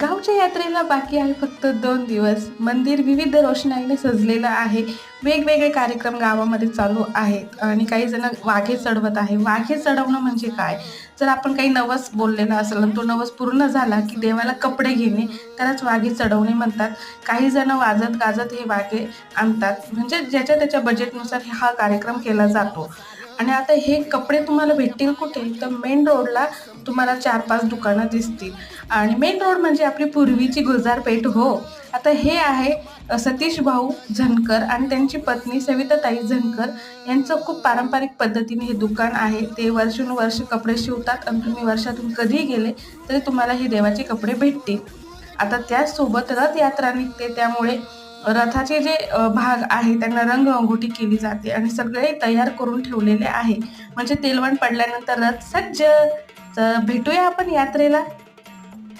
गावच्या यात्रेला बाकी आहे फक्त दोन दिवस. मंदिर विविध रोषणाईने सजलेलं आहे. वेगवेगळे कार्यक्रम गावामध्ये चालू आहेत आणि काही जण वाघे चढवत आहे. वाघे चढवणं म्हणजे काय? जर आपण काही नवस बोललेला असेल आणि तो नवस पूर्ण झाला की देवाला कपडे घेणे त्यालाच वाघे चढवणे म्हणतात. काही जण वाजत गाजत हे वाघे आणतात. म्हणजे ज्याच्या त्याच्या बजेटनुसार हा कार्यक्रम केला जातो. आणि आता हे कपडे तुम्हाला भेटतील कुठे? तर मेन रोडला तुम्हाला चार पाच दुकानं दिसतील. आणि मेन रोड म्हणजे आपली पूर्वीची गुजारपेठ हो. आता हे आहे सतीश भाऊ झनकर आणि त्यांची पत्नी सविताताई झनकर. यांचं खूप पारंपरिक पद्धतीने हे दुकान आहे. ते वर्षानुवर्ष कपडे शिवतात आणि तुम्ही वर्षातून कधी गेले तरी तुम्हाला हे देवाचे कपडे भेटतील. आता त्याचसोबत रथयात्रा निघते. त्यामुळे रथाचे जे भाग आहे त्यांना रंग अंगोटी केली जाते आणि सगळे तयार करून ठेवलेले आहे. म्हणजे तेलवण पडल्यानंतर रथ सज्ज. तर भेटूया आपण यात्रेला?